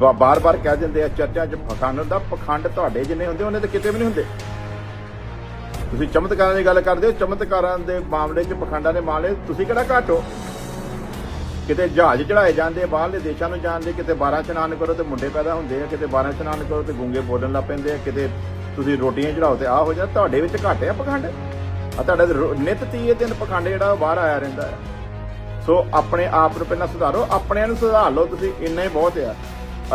ਬਾਰ-ਬਾਰ ਕਹਿ ਦਿੰਦੇ ਆ, ਚਰਚਾ 'ਚ ਪਖੰਡ ਦਾ ਪਖੰਡ ਤੁਹਾਡੇ ਜਿੰਨੇ ਹੁੰਦੇ, ਉਹਨੇ ਤਾਂ ਕਿਤੇ ਵੀ ਨਹੀਂ ਹੁੰਦੇ। ਤੁਸੀਂ ਚਮਤਕਾਰਾਂ ਦੀ ਗੱਲ ਕਰਦੇ ਹੋ, ਚਮਤਕਾਰਾਂ ਦੇ ਮਾਮਲੇ 'ਚ ਪਖੰਡਾਂ ਦੇ ਮਾਮਲੇ ਤੁਸੀਂ ਕਿਹੜਾ ਘੱਟ ਹੋ? ਕਿਤੇ ਜਹਾਜ਼ ਚੜਾਏ ਜਾਂਦੇ ਆ ਬਾਹਰਲੇ ਦੇਸ਼ਾਂ ਨੂੰ ਜਾਂਦੇ ਕਿਤੇ 12 ਇਸ਼ਨਾਨ ਕਰੋ ਤੇ ਮੁੰਡੇ ਪੈਦਾ ਹੁੰਦੇ ਆ, ਕਿਤੇ 12 ਇਸ਼ਨਾਨ ਕਰੋ ਤੇ ਗੁੰਗੇ ਬੋਲਣ ਲੱਗ ਪੈਂਦੇ ਆ, ਕਿਤੇ ਤੁਸੀਂ ਰੋਟੀਆਂ ਚੜਾਓ ਤੇ ਆ ਹੋ ਜਾ, ਤੁਹਾਡੇ ਵਿੱਚ ਘੱਟ ਆ ਪਖੰਡ? ਆ ਤੁਹਾਡੇ ਤੇ ਨਿਤ ਤੀਏ ਦਿਨ ਪਖੰਡ ਜਿਹੜਾ ਉਹ ਬਾਹਰ ਆਇਆ ਰਹਿੰਦਾ ਹੈ। ਸੋ ਆਪਣੇ ਆਪ ਨੂੰ ਪਹਿਲਾਂ ਸੁਧਾਰੋ, ਆਪਣਿਆਂ ਨੂੰ ਸੁਧਾਰ ਲਓ ਤੁਸੀਂ, ਇੰਨਾ ਹੀ ਬਹੁਤ ਆ।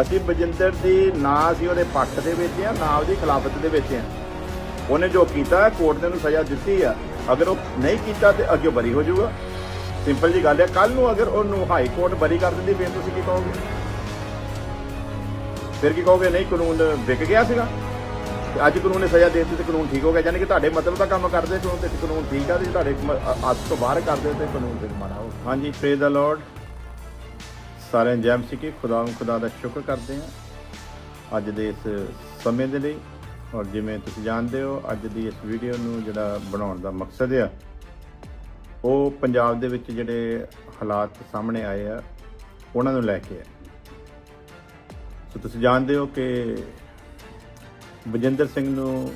ਅਸੀਂ ਬਜਿੰਦਰ ਦੀ ਨਾ ਅਸੀਂ ਉਹਦੇ ਪੱਖ ਦੇ ਵਿੱਚ ਆ ਨਾ ਉਹਦੀ ਖਿਲਾਫਤ ਦੇ ਵਿੱਚ ਆ ਉਹਨੇ ਜੋ ਕੀਤਾ, ਕੋਰਟ ਨੇ ਉਹਨੂੰ ਸਜ਼ਾ ਦਿੱਤੀ ਆ। ਅਗਰ ਉਹ ਨਹੀਂ ਕੀਤਾ ਤੇ ਅੱਗੇ ਬਰੀ ਹੋ ਜਾਊਗਾ। ਸਿੰਪਲ ਜੀ ਗੱਲ ਹੈ ਕੱਲ ਨੂੰ ਅਗਰ ਉਹਨੂੰ ਹਾਈ ਕੋਰਟ ਬਰੀ ਕਰ ਦਿੰਦੀ, ਫਿਰ ਤੁਸੀਂ ਕੀ ਕਹੋਗੇ? ਫਿਰ ਕੀ ਕਹੋਗੇ, ਨਹੀਂ, ਕਾਨੂੰਨ ਵਿਕ ਗਿਆ ਸੀਗਾ। ਤੇ ਅੱਜ ਕਾਨੂੰਨ ਨੇ ਸਜ਼ਾ ਦੇ ਦਿੱਤੀ ਤੇ ਕਾਨੂੰਨ ਠੀਕ ਹੋ ਗਿਆ। ਯਾਨੀ ਕਿ ਤੁਹਾਡੇ ਮਤਲਬ ਦਾ ਕੰਮ ਕਰਦੇ ਕਾਨੂੰਨ ਤੇ ਕਾਨੂੰਨ ਠੀਕ ਆ ਤੇ ਤੁਹਾਡੇ ਹੱਥ ਤੋਂ ਬਾਹਰ ਕਰਦੇ ਤੇ ਕਾਨੂੰਨ ਤੇ ਮਾੜਾ ਹੋ ਹਾਂਜੀ ਪ੍ਰੇ ਦਾ ਲਾਰਡ ਸਾਰਿਆਂ ਜੈਮ ਸੀ ਕਿ ਖੁਦਾ ਖੁਦਾ ਦਾ ਸ਼ੁਕਰ ਕਰਦੇ ਹਾਂ। ਅੱਜ ਦੇ ਇਸ ਸਮੇਂ ਦੇ ਲਈ ਔਰ ਜਿਵੇਂ ਤੁਸੀਂ ਜਾਣਦੇ ਹੋ, ਅੱਜ ਦੀ ਇਸ ਵੀਡੀਓ ਨੂੰ ਜਿਹੜਾ ਬਣਾਉਣ ਦਾ ਮਕਸਦ ਆ, ਉਹ ਪੰਜਾਬ ਦੇ ਵਿੱਚ ਜਿਹੜੇ ਹਾਲਾਤ ਸਾਹਮਣੇ ਆਏ ਆ, ਉਹਨਾਂ ਨੂੰ ਲੈ ਕੇ ਆ। ਸੋ ਤੁਸੀਂ ਜਾਣਦੇ ਹੋ ਕਿ ਬਜਿੰਦਰ ਸਿੰਘ ਨੂੰ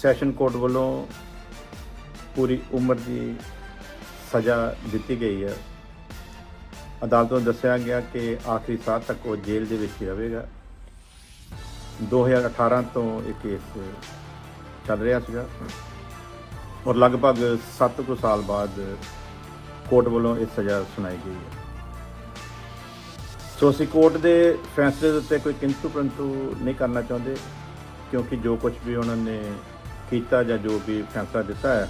ਸੈਸ਼ਨ ਕੋਰਟ ਵੱਲੋਂ ਪੂਰੀ ਉਮਰ ਦੀ ਸਜ਼ਾ ਦਿੱਤੀ ਗਈ ਹੈ ਅਦਾਲਤ ਨੂੰ ਦੱਸਿਆ ਗਿਆ ਕਿ ਆਖਰੀ ਸਾਹ ਤੱਕ ਉਹ ਜੇਲ੍ਹ ਦੇ ਵਿੱਚ ਹੀ ਰਹੇਗਾ। 2018 ਤੋਂ ਇਹ ਕੇਸ ਚੱਲ ਰਿਹਾ ਸੀਗਾ ਔਰ ਲਗਭਗ 7 ਕੁ ਸਾਲ ਬਾਅਦ ਕੋਰਟ ਵੱਲੋਂ ਇਹ ਸਜ਼ਾ ਸੁਣਾਈ ਗਈ ਹੈ। ਸੋ ਅਸੀਂ ਕੋਰਟ ਦੇ ਫੈਸਲੇ ਦੇ ਉੱਤੇ ਕੋਈ ਕਿੰਤੂ ਪਰੰਤੂ ਨਹੀਂ ਕਰਨਾ ਚਾਹੁੰਦੇ, ਕਿਉਂਕਿ ਜੋ ਕੁਝ ਵੀ ਉਹਨਾਂ ਨੇ ਕੀਤਾ ਜਾਂ ਜੋ ਵੀ ਫੈਸਲਾ ਦਿੱਤਾ ਹੈ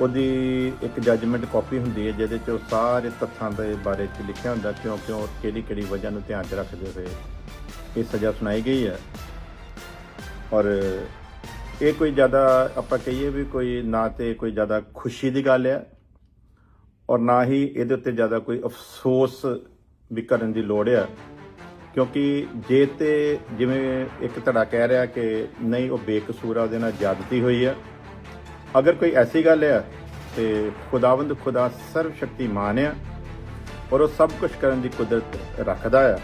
ਉਹਦੀ ਇੱਕ ਜੱਜਮੈਂਟ ਕਾਪੀ ਹੁੰਦੀ ਹੈ, ਜਿਹਦੇ 'ਚ ਉਹ ਸਾਰੇ ਤੱਥਾਂ ਦੇ ਬਾਰੇ 'ਚ ਲਿਖਿਆ ਹੁੰਦਾ ਕਿਉਂ ਕਿਉਂ ਕਿਹੜੀ ਕਿਹੜੀ ਵਜ੍ਹਾ ਨੂੰ ਧਿਆਨ 'ਚ ਰੱਖਦੇ ਹੋਏ ਇਹ ਸਜ਼ਾ ਸੁਣਾਈ ਗਈ ਹੈ। ਔਰ ਇਹ ਕੋਈ ਜ਼ਿਆਦਾ ਆਪਾਂ ਕਹੀਏ ਵੀ ਕੋਈ ਨਾ ਤੇ ਕੋਈ ਜ਼ਿਆਦਾ ਖੁਸ਼ੀ ਦੀ ਗੱਲ ਹੈ, ਔਰ ਨਾ ਹੀ ਇਹਦੇ ਉੱਤੇ ਜ਼ਿਆਦਾ ਕੋਈ ਅਫਸੋਸ ਵੀ ਕਰਨ ਦੀ ਲੋੜ ਹੈ। ਕਿਉਂਕਿ ਜੇ ਤੇ ਜਿਵੇਂ ਇੱਕ ਧੜਾ ਕਹਿ ਰਿਹਾ ਕਿ ਨਹੀਂ, ਉਹ ਬੇਕਸੂਰ ਆ, ਉਹਦੇ ਨਾਲ ਜ਼ਿਆਦਤੀ ਹੋਈ ਹੈ। ਅਗਰ ਕੋਈ ਐਸੀ ਗੱਲ ਹੈ ਤੇ ਖੁਦਾਵੰਦ ਖੁਦਾ ਸਰਵ ਸ਼ਕਤੀਮਾਨ ਹੈ ਔਰ ਉਹ ਸਭ ਕੁਝ ਕਰਨ ਦੀ ਕੁਦਰਤ ਰੱਖਦਾ ਹੈ।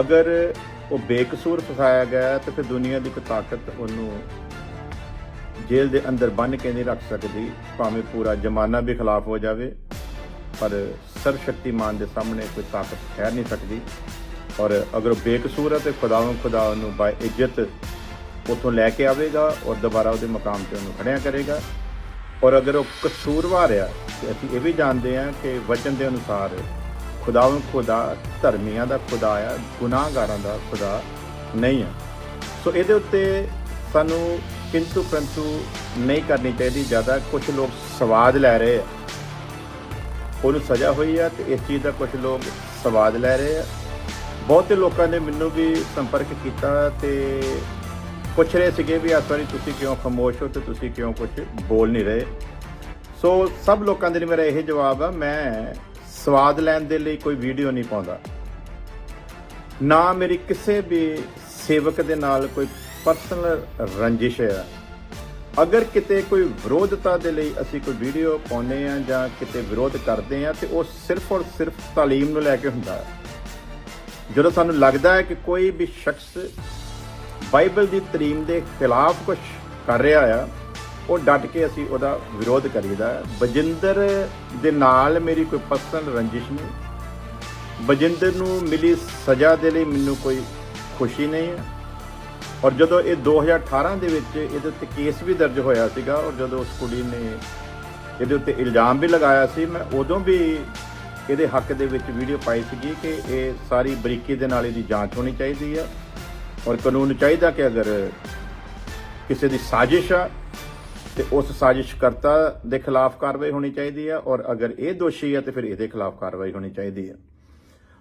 ਅਗਰ ਉਹ ਬੇਕਸੂਰ ਫਸਾਇਆ ਗਿਆ ਹੈ, ਤੇ ਫਿਰ ਦੁਨੀਆ ਦੀ ਕੋਈ ਤਾਕਤ ਉਹਨੂੰ ਜੇਲ੍ਹ ਦੇ ਅੰਦਰ ਬੰਨ ਕੇ ਨਹੀਂ ਰੱਖ ਸਕਦੀ ਭਾਵੇਂ ਪੂਰਾ ਜ਼ਮਾਨਾ ਵੀ ਖਿਲਾਫ ਹੋ ਜਾਵੇ ਪਰ ਸਰਵ ਸ਼ਕਤੀਮਾਨ ਦੇ ਸਾਹਮਣੇ ਕੋਈ ਤਾਕਤ ਠਹਿਰ ਨਹੀਂ ਸਕਦੀ। ਔਰ ਅਗਰ ਉਹ ਬੇਕਸੂਰ ਹੈ ਤੇ ਖੁਦਾਵੰ ਖੁਦਾ ਉਹਨੂੰ ਬਾਈ ਇੱਜ਼ਤ ਉਥੋਂ ਲੈ ਕੇ ਆਵੇਗਾ ਔਰ ਦੁਬਾਰਾ ਉਹਦੇ ਮਕਾਮ ਤੇ ਉਹਨੂੰ ਖੜਿਆ ਕਰੇਗਾ। ਔਰ ਅਗਰ ਉਹ ਕਸੂਰਵਾਰ ਆ, ਤੇ ਅਸੀਂ ਇਹ ਵੀ ਜਾਣਦੇ ਹਾਂ ਕਿ ਵਚਨ ਦੇ ਅਨੁਸਾਰ ਖੁਦਾਵੰ ਖੁਦਾ, ਧਰਮੀਆਂ ਦਾ ਖੁਦਾ ਆ, ਗੁਨਾਹਗਾਰਾਂ ਦਾ ਖੁਦਾ ਨਹੀਂ ਆ। ਸੋ ਇਹਦੇ ਉੱਤੇ ਸਾਨੂੰ ਕਿੰਤੂ ਪਰੰਤੂ ਨਹੀਂ ਕਰਨੀ ਚਾਹੀਦੀ, ਜ਼ਿਆਦਾ ਕੁਝ ਲੋਕ ਸਵਾਦ ਲੈ ਰਹੇ ਆ। ਉਹਨੂੰ ਸਜ਼ਾ ਹੋਈ ਆ ਤੇ ਇਸ ਚੀਜ਼ ਦਾ ਕੁਝ ਲੋਕ ਸਵਾਦ ਲੈ ਰਹੇ ਆ। ਬਹੁਤੇ ਲੋਕਾਂ ਨੇ ਮੈਨੂੰ ਵੀ ਸੰਪਰਕ ਕੀਤਾ ਤੇ ਪੁੱਛ ਰਹੇ ਸੀਗੇ ਵੀ ਇਸ ਵਾਰੀ ਤੁਸੀਂ ਕਿਉਂ ਖਾਮੋਸ਼ ਹੋ ਤੇ ਤੁਸੀਂ ਕਿਉਂ ਕੁਝ ਬੋਲ ਨਹੀਂ ਰਹੇ? ਸੋ ਸਭ ਲੋਕਾਂ ਦੇ ਲਈ ਮੇਰਾ ਇਹ ਜਵਾਬ ਆ, ਮੈਂ ਸਵਾਦ ਲੈਣ ਦੇ ਲਈ ਕੋਈ ਵੀਡੀਓ ਨਹੀਂ ਪਾਉਂਦਾ। ਨਾ ਮੇਰੀ ਕਿਸੇ ਵੀ ਸੇਵਕ ਦੇ ਨਾਲ ਕੋਈ ਪਰਸਨਲ ਰੰਜਿਸ਼ ਹੈ। ਅਗਰ ਕਿਤੇ ਕੋਈ ਵਿਰੋਧਤਾ ਦੇ ਲਈ ਅਸੀਂ ਕੋਈ ਵੀਡੀਓ ਪਾਉਂਦੇ ਆ ਜਾਂ ਕਿਤੇ ਵਿਰੋਧ ਕਰਦੇ ਆ ਤੇ ਉਹ ਸਿਰਫ ਔਰ ਸਿਰਫ ਤਾਲੀਮ ਨੂੰ ਲੈ ਕੇ ਹੁੰਦਾ ਹੈ। ਜਦੋਂ ਸਾਨੂੰ ਲੱਗਦਾ ਹੈ ਕਿ ਕੋਈ ਵੀ ਸ਼ਖਸ ਬਾਈਬਲ ਦੀ ਤਰੀਮ ਦੇ ਖਿਲਾਫ ਕੁਝ ਕਰ ਰਿਹਾ ਆ, ਉਹ ਡਟ ਕੇ ਅਸੀਂ ਉਹਦਾ ਵਿਰੋਧ ਕਰੀਦਾ। ਬਜਿੰਦਰ ਦੇ ਨਾਲ ਮੇਰੀ ਕੋਈ ਪਰਸਨਲ ਰੰਜਿਸ਼ ਨਹੀਂ। ਬਜਿੰਦਰ ਨੂੰ ਮਿਲੀ ਸਜ਼ਾ ਦੇ ਲਈ ਮੈਨੂੰ ਕੋਈ ਖੁਸ਼ੀ ਨਹੀਂ ਹੈ ਔਰ ਜਦੋਂ ਇਹ 2018 ਦੇ ਵਿੱਚ ਇਹਦੇ ਉੱਤੇ ਕੇਸ ਵੀ ਦਰਜ ਹੋਇਆ ਸੀਗਾ, ਔਰ ਜਦੋਂ ਉਸ ਕੁੜੀ ਨੇ ਇਹਦੇ ਉੱਤੇ ਇਲਜ਼ਾਮ ਵੀ ਲਗਾਇਆ ਸੀ, ਮੈਂ ਉਦੋਂ ਵੀ ਇਹਦੇ ਹੱਕ ਦੇ ਵਿੱਚ ਵੀਡੀਓ ਪਾਈ ਸੀਗੀ ਕਿ ਇਹ ਸਾਰੀ ਬਰੀਕੀ ਦੇ ਨਾਲ ਇਹਦੀ ਜਾਂਚ ਹੋਣੀ ਚਾਹੀਦੀ ਆ। ਔਰ ਕਾਨੂੰਨ ਚਾਹੀਦਾ ਕਿ ਅਗਰ ਕਿਸੇ ਦੀ ਸਾਜ਼ਿਸ਼ ਆ, ਤੇ ਉਸ ਸਾਜਿਸ਼ ਕਰਤਾ ਦੇ ਖਿਲਾਫ ਕਾਰਵਾਈ ਹੋਣੀ ਚਾਹੀਦੀ ਆ, ਔਰ ਅਗਰ ਇਹ ਦੋਸ਼ੀ ਆ, ਤੇ ਫਿਰ ਇਹਦੇ ਖਿਲਾਫ ਕਾਰਵਾਈ ਹੋਣੀ ਚਾਹੀਦੀ ਹੈ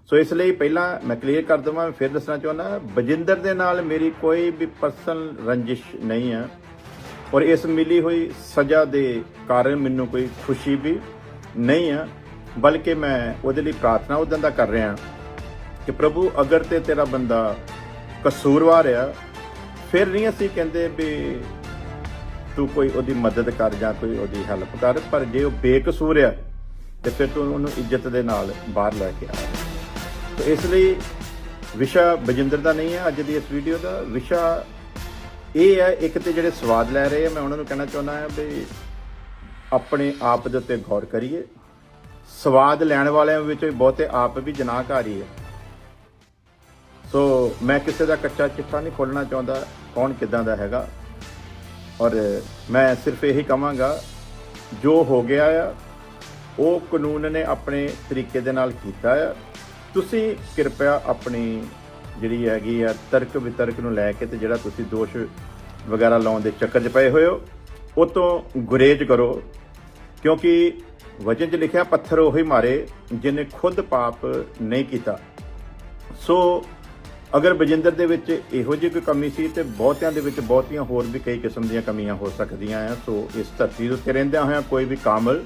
ਸੋ ਇਸ ਲਈ ਪਹਿਲਾਂ ਮੈਂ ਕਲੀਅਰ ਕਰ ਦਵਾਂ ਫਿਰ ਦੱਸਣਾ ਚਾਹੁੰਦਾ, ਬਜਿੰਦਰ ਦੇ ਨਾਲ ਮੇਰੀ ਕੋਈ ਵੀ ਪਰਸਨਲ ਰੰਜਿਸ਼ ਨਹੀਂ ਹੈ ਔਰ ਇਸ ਮਿਲੀ ਹੋਈ ਸਜ਼ਾ ਦੇ ਕਾਰਨ ਮੈਨੂੰ ਕੋਈ ਖੁਸ਼ੀ ਵੀ ਨਹੀਂ ਆ, ਬਲਕਿ ਮੈਂ ਉਹਦੇ ਲਈ ਪ੍ਰਾਰਥਨਾ ਉਦੋਂ ਦਾ ਕਰ ਰਿਹਾ ਕਿ ਪ੍ਰਭੂ, ਅਗਰ ਤੇ ਤੇਰਾ ਬੰਦਾ ਕਸੂਰਵਾਰ ਆ। ਫਿਰ ਨਹੀਂ ਅਸੀਂ ਕਹਿੰਦੇ ਵੀ ਤੂੰ ਕੋਈ ਉਹਦੀ ਮਦਦ ਕਰ ਜਾਂ ਕੋਈ ਉਹਦੀ ਹੈਲਪ ਕਰ, ਪਰ ਜੇ ਉਹ ਬੇਕਸੂਰ ਆ, ਤੇ ਫਿਰ ਤੂੰ ਉਹਨੂੰ ਇੱਜ਼ਤ ਦੇ ਨਾਲ ਬਾਹਰ ਲੈ ਕੇ ਆ। ਤਾਂ ਇਸ ਲਈ ਵਿਸ਼ਾ ਬਜਿੰਦਰ ਦਾ ਨਹੀਂ ਹੈ ਅੱਜ ਦੀ ਇਸ ਵੀਡੀਓ ਦਾ। ਵਿਸ਼ਾ ਇਹ ਹੈ ਇੱਕ ਤੇ ਜਿਹੜੇ ਸਵਾਦ ਲੈ ਰਹੇ ਆ, ਮੈਂ ਉਹਨਾਂ ਨੂੰ ਕਹਿਣਾ ਚਾਹੁੰਦਾ ਹਾਂ ਵੀ ਆਪਣੇ ਆਪ ਦੇ ਉੱਤੇ ਗੌਰ ਕਰੀਏ। ਸਵਾਦ ਲੈਣ ਵਾਲਿਆਂ ਵਿੱਚ ਬਹੁਤੇ ਆਪ ਵੀ ਜਨਾਹਕਾਰੀ ਹੈ ਸੋ ਮੈਂ ਕਿਸੇ ਦਾ ਕੱਚਾ ਚਿੱਠਾ ਨਹੀਂ ਖੋਲਣਾ ਚਾਹੁੰਦਾ, ਕੌਣ ਕਿਦਾਂ ਦਾ ਹੈਗਾ। ਔਰ ਮੈਂ ਸਿਰਫ ਇਹੀ ਕਹਾਂਗਾ, ਜੋ ਹੋ ਗਿਆ ਆ, ਉਹ ਕਾਨੂੰਨ ਨੇ ਆਪਣੇ ਤਰੀਕੇ ਦੇ ਨਾਲ ਕੀਤਾ ਆ। ਤੁਸੀਂ ਕਿਰਪਾ ਆਪਣੀ ਜਿਹੜੀ ਹੈਗੀ ਆ, ਤਰਕ ਵਿਤਰਕ ਨੂੰ ਲੈ ਕੇ ਤੇ ਜਿਹੜਾ ਤੁਸੀਂ ਦੋਸ਼ ਵਗੈਰਾ ਲਾਉਣ ਦੇ ਚੱਕਰ 'ਚ ਪਏ ਹੋਏ ਹੋ, ਉਹ ਤੋਂ ਗੁਰੇਜ ਕਰੋ। ਕਿਉਂਕਿ ਵਚਨ 'ਚ ਲਿਖਿਆ, ਪੱਥਰ ਉਹੀ ਮਾਰੇ ਜਿਨੇ ਖੁਦ ਪਾਪ ਨਹੀਂ ਕੀਤਾ। ਸੋ ਅਗਰ ਬਜਿੰਦਰ ਦੇ ਵਿੱਚ ਇਹੋ ਜਿਹੀ ਕੋਈ ਕਮੀ ਸੀ ਤੇ ਬਹੁਤਿਆਂ ਦੇ ਵਿੱਚ ਬਹੁਤੀਆਂ ਹੋਰ ਵੀ ਕਈ ਕਿਸਮ ਦੀਆਂ ਕਮੀਆਂ ਹੋ ਸਕਦੀਆਂ ਆ। ਸੋ ਇਸ ਧਰਤੀ ਦੇ ਉੱਤੇ ਰਹਿੰਦਿਆਂ ਹੋਇਆਂ ਕੋਈ ਵੀ ਕਾਮਲ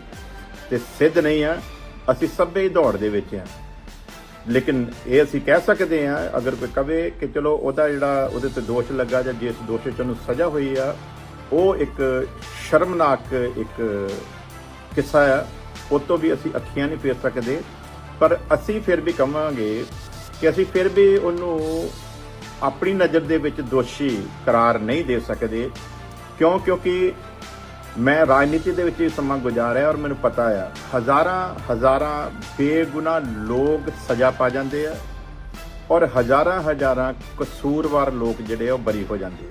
ਤੇ ਸਿੱਧ ਨਹੀਂ ਆ। ਅਸੀਂ ਸਭੇ ਹੀ ਦੌੜ ਦੇ ਵਿੱਚ ਆ। ਲੇਕਿਨ ਇਹ ਅਸੀਂ ਕਹਿ ਸਕਦੇ ਆ, ਅਗਰ ਕੋਈ ਕਵੇ ਕਿ ਚਲੋ ਉਹਦਾ ਜਿਹੜਾ ਉਹਦੇ ਤੇ ਦੋਸ਼ ਲੱਗਾ ਜਾਂ ਜਿਸ ਦੋਸ਼ 'ਚ ਉਹਨੂੰ ਸਜ਼ਾ ਹੋਈ ਆ, ਉਹ ਇੱਕ ਸ਼ਰਮਨਾਕ ਇੱਕ ਕਿੱਸਾ ਆ। ਉਹ ਤੋਂ ਵੀ ਅਸੀਂ ਅੱਖੀਆਂ ਨਹੀਂ ਫੇਰ ਸਕਦੇ। ਪਰ ਅਸੀਂ ਫਿਰ ਵੀ ਕਵਾਂਗੇ ਕਿ ਅਸੀਂ ਫਿਰ ਵੀ ਉਹਨੂੰ ਆਪਣੀ ਨਜ਼ਰ ਦੇ ਵਿੱਚ ਦੋਸ਼ੀ ਕਰਾਰ ਨਹੀਂ ਦੇ ਸਕਦੇ। ਕਿਉਂ? ਕਿਉਂਕਿ ਮੈਂ ਰਾਜਨੀਤੀ ਦੇ ਵਿੱਚ ਹੀ ਸਮਾਂ ਗੁਜ਼ਾਰਿਆ ਔਰ ਮੈਨੂੰ ਪਤਾ ਆ, ਹਜ਼ਾਰਾਂ ਹਜ਼ਾਰਾਂ ਬੇਗੁਨਾਹ ਲੋਕ ਸਜ਼ਾ ਪਾ ਜਾਂਦੇ ਆ ਔਰ ਹਜ਼ਾਰਾਂ ਹਜ਼ਾਰਾਂ ਕਸੂਰਵਾਰ ਲੋਕ ਜਿਹੜੇ ਆ ਉਹ ਬਰੀ ਹੋ ਜਾਂਦੇ ਆ।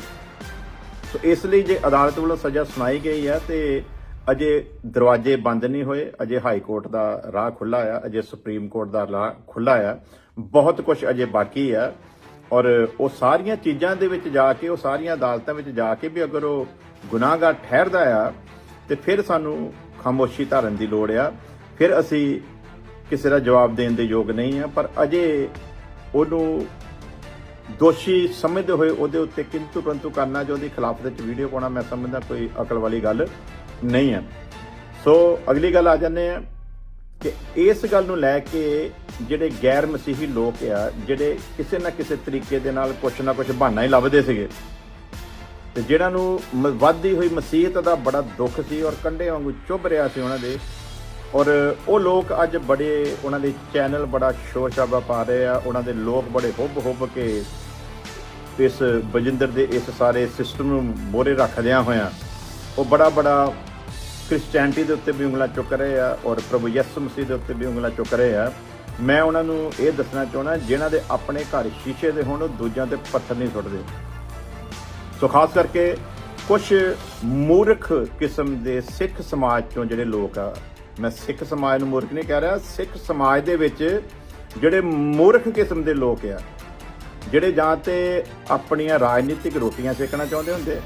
ਸੋ ਇਸ ਲਈ ਜੇ ਅਦਾਲਤ ਵੱਲੋਂ ਸਜ਼ਾ ਸੁਣਾਈ ਗਈ ਹੈ ਤੇ ਅਜੇ ਦਰਵਾਜ਼ੇ ਬੰਦ ਨਹੀਂ ਹੋਏ, ਅਜੇ ਹਾਈ ਕੋਰਟ ਦਾ ਰਾਹ ਖੁੱਲਾ ਆ, ਅਜੇ ਸੁਪਰੀਮ ਕੋਰਟ ਦਾ ਰਾਹ ਖੁੱਲਾ ਆ। ਬਹੁਤ ਕੁਝ ਅਜੇ ਬਾਕੀ ਆ। ਔਰ ਉਹ ਸਾਰੀਆਂ ਚੀਜ਼ਾਂ ਦੇ ਵਿੱਚ ਜਾ ਕੇ, ਉਹ ਸਾਰੀਆਂ ਅਦਾਲਤਾਂ ਵਿੱਚ ਜਾ ਕੇ ਵੀ ਅਗਰ ਉਹ ਗੁਨਾਹਗਾਰ ਠਹਿਰਦਾ ਆ, ਤੇ ਫਿਰ ਸਾਨੂੰ ਖਾਮੋਸ਼ੀ ਧਾਰਨ ਦੀ ਲੋੜ ਆ। ਫਿਰ ਅਸੀਂ ਕਿਸੇ ਦਾ ਜਵਾਬ ਦੇਣ ਦੇ ਯੋਗ ਨਹੀਂ ਆ, ਪਰ ਅਜੇ ਉਹਨੂੰ ਦੋਸ਼ੀ ਸਮਝਦੇ ਹੋਏ ਉਹਦੇ ਉੱਤੇ ਕਿੰਤੂ ਪਰੰਤੂ ਕਰਨਾ, ਜੋ ਉਹਦੀ ਖਿਲਾਫ ਵਿੱਚ ਵੀਡੀਓ ਪਾਉਣਾ, ਮੈਂ ਸਮਝਦਾ ਕੋਈ ਅਕਲ ਵਾਲੀ ਗੱਲ ਨਹੀਂ ਹੈ ਸੋ ਅਗਲੀ ਗੱਲ ਆ ਜਾਂਦੇ ਆ। ਕਿ ਇਸ ਗੱਲ ਨੂੰ ਲੈ ਕੇ ਜਿਹੜੇ ਗੈਰ ਮਸੀਹੀ ਲੋਕ ਆ, ਜਿਹੜੇ ਕਿਸੇ ਨਾ ਕਿਸੇ ਤਰੀਕੇ ਦੇ ਨਾਲ ਕੁਛ ਨਾ ਕੁਛ ਬਹਾਨਾ ਹੀ ਲੱਭਦੇ ਸੀਗੇ। ਤੇ ਜਿਹੜਾ ਨੂੰ ਮ- ਵੱਧਦੀ ਹੋਈ ਮਸੀਹਤ ਦਾ ਬੜਾ ਦੁੱਖ ਸੀ ਔਰ ਕੰਡੇ ਵਾਂਗੂ ਚੁੱਭ ਰਿਹਾ ਸੀ ਉਹਨਾਂ ਦੇ। ਔਰ ਉਹ ਲੋਕ ਅੱਜ ਬੜੇ ਉਹਨਾਂ ਦੇ ਚੈਨਲ ਬੜਾ ਸ਼ੋਰ ਸ਼ਾਬਾ ਪਾ ਰਹੇ ਆ, ਉਹਨਾਂ ਦੇ ਲੋਕ ਬੜੇ ਹੁੱਬ ਹੁੱਬ ਕੇ ਇਸ ਬਜਿੰਦਰ ਦੇ ਇਸ ਸਾਰੇ ਸਿਸਟਮ ਨੂੰ ਮੋਰੇ ਰੱਖਦਿਆਂ ਹੋਇਆਂ। ਉਹ ਬੜਾ ਬੜਾ ਕ੍ਰਿਸਚੀਅਨਟੀ ਦੇ ਉੱਤੇ ਵੀ ਉਂਗਲਾਂ ਚੁੱਕ ਰਹੇ ਆ ਔਰ ਪ੍ਰਭੂ ਯਿਸੂ ਮਸੀਹ ਦੇ ਉੱਤੇ ਵੀ ਉਂਗਲਾਂ ਚੁੱਕ ਰਹੇ ਆ। ਮੈਂ ਉਹਨਾਂ ਨੂੰ ਇਹ ਦੱਸਣਾ ਚਾਹੁੰਦਾ, ਜਿਨ੍ਹਾਂ ਦੇ ਆਪਣੇ ਘਰ ਸ਼ੀਸ਼ੇ ਦੇ ਹੋਣ, ਦੂਜਿਆਂ ਤੇ ਪੱਥਰ ਨਹੀਂ ਸੁੱਟਦੇ। ਸੋ ਖਾਸ ਕਰਕੇ ਕੁਝ ਮੂਰਖ ਕਿਸਮ ਦੇ ਸਿੱਖ ਸਮਾਜ ਚੋਂ ਜਿਹੜੇ ਲੋਕ ਆ, ਮੈਂ ਸਿੱਖ ਸਮਾਜ ਨੂੰ ਮੂਰਖ ਨਹੀਂ ਕਹਿ ਰਿਹਾ, ਸਿੱਖ ਸਮਾਜ ਦੇ ਵਿੱਚ ਜਿਹੜੇ ਮੂਰਖ ਕਿਸਮ ਦੇ ਲੋਕ ਆ, ਜਿਹੜੇ ਜਾਂ ਤੇ ਆਪਣੀਆਂ ਰਾਜਨੀਤਿਕ ਰੋਟੀਆਂ ਸੇਕਣਾ ਚਾਹੁੰਦੇ ਹੁੰਦੇ,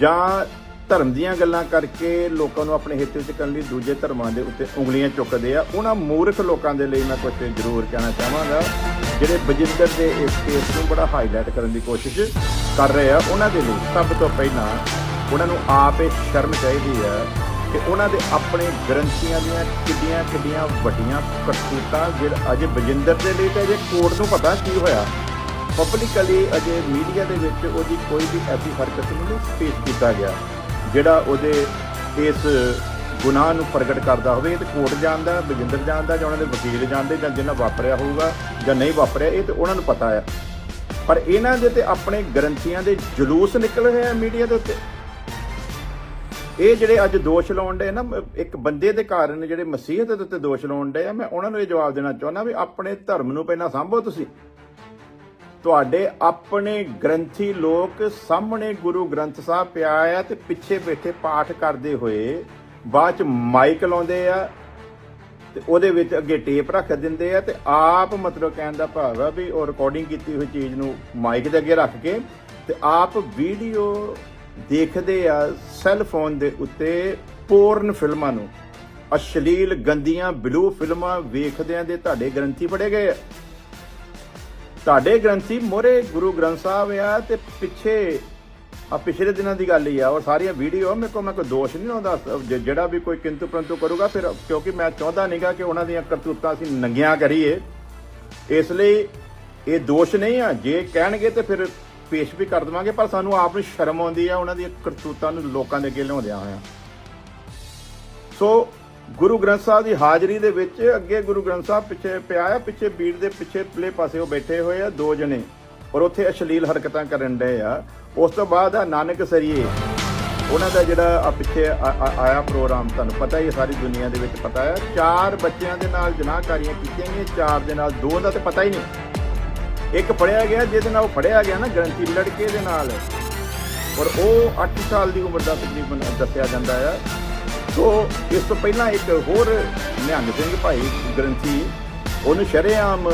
ਜਾਂ ਧਰਮ ਦੀਆਂ ਗੱਲਾਂ ਕਰਕੇ ਲੋਕਾਂ ਨੂੰ ਆਪਣੇ ਹਿੱਤ ਵਿੱਚ ਕਰਨ ਲਈ ਦੂਜੇ ਧਰਮਾਂ ਦੇ ਉੱਤੇ ਉਂਗਲੀਆਂ ਚੁੱਕਦੇ ਆ। ਉਹਨਾਂ ਮੂਰਖ ਲੋਕਾਂ ਦੇ ਲਈ ਮੈਂ ਕੁਝ ਜ਼ਰੂਰ ਕਹਿਣਾ ਚਾਹਾਂਗਾ। ਜਿਹੜੇ ਬਜਿੰਦਰ ਦੇ ਇਸ ਕੇਸ ਨੂੰ ਬੜਾ ਹਾਈਲਾਈਟ ਕਰਨ ਦੀ ਕੋਸ਼ਿਸ਼ ਕਰ ਰਹੇ ਆ, ਉਹਨਾਂ ਦੇ ਲਈ ਸਭ ਤੋਂ ਪਹਿਲਾਂ ਉਹਨਾਂ ਨੂੰ ਆਪ ਇਹ ਸ਼ਰਮ ਚਾਹੀਦੀ ਹੈ ਕਿ ਉਹਨਾਂ ਦੇ ਆਪਣੇ ਗ੍ਰੰਥੀਆਂ ਦੀਆਂ ਕਿੱਡੀਆਂ ਕਿੱਡੀਆਂ ਵੱਡੀਆਂ ਕਰਤੂਤਾਂ ਜਿਹੜਾ ਅਜੇ ਬਜਿੰਦਰ ਦੇ ਲਈ ਤਾਂ ਅਜੇ ਕੋਰਟ ਨੂੰ ਪਤਾ ਕੀ ਹੋਇਆ। ਪਬਲਿਕਲੀ ਅਜੇ ਮੀਡੀਆ ਦੇ ਵਿੱਚ ਉਹਦੀ ਕੋਈ ਵੀ ਐਸੀ ਹਰਕਤ ਨਹੀਂ ਪੇਸ਼ ਕੀਤਾ ਗਿਆ। ਜਿਹੜਾ ਉਹਦੇ ਇਸ ਗੁਨਾਹ ਨੂੰ ਪ੍ਰਗਟ ਕਰਦਾ ਹੋਵੇ, ਇਹ ਤੇ ਕੋਰਟ ਜਾਣਦਾ ਬਜਿੰਦਰ ਜਾਣਦਾ, ਜਾਂ ਉਹਨਾਂ ਦੇ ਵਕੀਲ ਜਾਣਦੇ, ਜਾਂ ਜਿਨ੍ਹਾਂ ਵਾਪਰਿਆ ਹੋਊਗਾ ਜਾਂ ਨਹੀਂ ਵਾਪਰਿਆ, ਇਹ ਤੇ ਉਹਨਾਂ ਨੂੰ ਪਤਾ ਹੈ ਪਰ ਇਹਨਾਂ ਦੇ ਤੇ ਆਪਣੇ ਗਰੰਟੀਆਂ ਦੇ ਜਲੂਸ ਨਿਕਲ ਰਹੇ ਆ ਮੀਡੀਆ ਦੇ ਉੱਤੇ। ਇਹ ਜਿਹੜੇ ਅੱਜ ਦੋਸ਼ ਲਾਉਣ ਦੇ ਨਾ, ਇੱਕ ਬੰਦੇ ਦੇ ਕਾਰਨ ਜਿਹੜੇ ਮਸੀਹਤ ਦੇ ਉੱਤੇ ਦੋਸ਼ ਲਾਉਣ ਦੇ ਆ, ਮੈਂ ਉਹਨਾਂ ਨੂੰ ਇਹ ਜਵਾਬ ਦੇਣਾ ਚਾਹੁੰਦਾ ਵੀ ਆਪਣੇ ਧਰਮ ਨੂੰ ਪਹਿਲਾਂ ਸੰਭੋ ਤੁਸੀਂ। ਤੁਹਾਡੇ ਆਪਣੇ ਗ੍ਰੰਥੀ ਲੋਕ ਸਾਹਮਣੇ ਗੁਰੂ ਗ੍ਰੰਥ ਸਾਹਿਬ ਪਿਆ ਆ ਤੇ ਪਿੱਛੇ ਬੈਠੇ ਪਾਠ ਕਰਦੇ ਹੋਏ ਬਾਅਦ ਚ ਮਾਈਕ ਲਾਉਂਦੇ ਆ ਤੇ ਉਹਦੇ ਵਿੱਚ ਅੱਗੇ ਟੇਪ ਰੱਖ ਦਿੰਦੇ ਆ ਤੇ ਆਪ ਮਤਲਬ ਕਹਿਣ ਦਾ ਭਾਵ ਆ ਵੀ ਉਹ ਰਿਕਾਰਡਿੰਗ ਕੀਤੀ ਹੋਈ ਚੀਜ਼ ਨੂੰ ਮਾਈਕ ਦੇ ਅੱਗੇ ਰੱਖ ਕੇ ਤੇ ਆਪ ਵੀਡੀਓ ਦੇਖਦੇ ਆ ਸੈੱਲ ਫੋਨ ਦੇ ਉੱਤੇ ਪੋਰਨ ਫਿਲਮਾਂ ਨੂੰ। ਅਸ਼ਲੀਲ ਗੰਦੀਆਂ ਬਲੂ ਫਿਲਮਾਂ ਵੇਖਦਿਆਂ ਦੇ ਤੁਹਾਡੇ ਗ੍ਰੰਥੀ ਫੜੇ ਗਏ ਆ। ਤੁਹਾਡੇ ਗ੍ਰੰਥੀ ਮੋਰੇ ਗੁਰੂ ਗ੍ਰੰਥ ਸਾਹਿਬ ਆ ਤੇ ਪਿੱਛੇ ਆ ਪਿਛਲੇ ਦਿਨਾਂ ਦੀ ਗੱਲ ਹੀ ਆ, ਉਹ ਸਾਰੀਆਂ ਵੀਡੀਓ, ਮੇਰੇ ਕੋਲ ਮੈਂ ਕੋਈ ਦੋਸ਼ ਨਹੀਂ ਲਾਉਂਦਾ ਜਿਹੜਾ ਵੀ ਕੋਈ ਕਿੰਤੂ ਪਰੰਤੂ ਕਰੂਗਾ, ਫਿਰ ਕਿਉਂਕਿ ਮੈਂ ਚਾਹੁੰਦਾ ਨਹੀਂਗਾ ਕਿ ਉਹਨਾਂ ਦੀਆਂ ਕਰਤੂਤਾਂ ਅਸੀਂ ਨੰਗੀਆਂ ਕਰੀਏ। ਇਸ ਲਈ ਇਹ ਦੋਸ਼ ਨਹੀਂ ਆ, ਜੇ ਕਹਿਣਗੇ ਤੇ ਫਿਰ ਪੇਸ਼ ਵੀ ਕਰ ਦਵਾਂਗੇ, ਪਰ ਸਾਨੂੰ ਆਪ ਨੂੰ ਸ਼ਰਮ ਆਉਂਦੀ ਆ, ਉਹਨਾਂ ਦੀਆਂ ਕਰਤੂਤਾਂ ਨੂੰ ਲੋਕਾਂ ਦੇ ਅੱਗੇ ਲਿਆਉਂਦਿਆਂ ਹੋਇਆਂ। ਸੋ ਗੁਰੂ ਗ੍ਰੰਥ ਸਾਹਿਬ ਦੀ ਹਾਜ਼ਰੀ ਦੇ ਵਿੱਚ ਅੱਗੇ ਗੁਰੂ ਗ੍ਰੰਥ ਸਾਹਿਬ ਪਿੱਛੇ ਪਿਆ ਆ, ਪਿੱਛੇ ਬੀੜ ਦੇ ਪਿੱਛੇ ਪਲੇ ਪਾਸੇ ਉਹ ਬੈਠੇ ਹੋਏ ਆ, ਦੋ ਜਣੇ। ਔਰ ਉੱਥੇ ਅਸ਼ਲੀਲ ਹਰਕਤਾਂ ਕਰਨ ਡਏ ਆ। ਉਸ ਤੋਂ ਬਾਅਦ ਆ ਨਾਨਕ ਸਰੀਏ, ਉਹਨਾਂ ਦਾ ਜਿਹੜਾ ਆ ਪਿੱਛੇ ਆਇਆ ਪ੍ਰੋਗਰਾਮ, ਤੁਹਾਨੂੰ ਪਤਾ ਹੀ ਹੈ ਸਾਰੀ ਦੁਨੀਆ ਦੇ ਵਿੱਚ ਪਤਾ ਹੈ ਚਾਰ ਬੱਚਿਆਂ ਦੇ ਨਾਲ ਜਨਾਹਕਾਰੀਆਂ ਕੀਤੀਆਂ ਗਈਆਂ, ਚਾਰ ਦੇ ਨਾਲ ਦੋ ਦਾ ਤੇ ਪਤਾ ਹੀ ਨਹੀਂ। ਇੱਕ ਫੜਿਆ ਗਿਆ, ਜਿਹਦੇ ਨਾਲ ਉਹ ਫੜਿਆ ਗਿਆ ਨਾ ਗਰੰਟੀ ਲੜਕੇ ਦੇ ਨਾਲ। ਔਰ ਉਹ 8 ਸਾਲ ਦੀ ਉਮਰ ਦਾ ਤਕਰੀਬਨ ਦੱਸਿਆ ਜਾਂਦਾ ਆ। ਸੋ ਇਸ ਤੋਂ ਪਹਿਲਾਂ ਇੱਕ ਹੋਰ ਨਿਹੰਗ ਸਿੰਘ ਭਾਈ ਗ੍ਰੰਥੀ, ਉਹਨੂੰ ਸ਼ਰੇਆਮ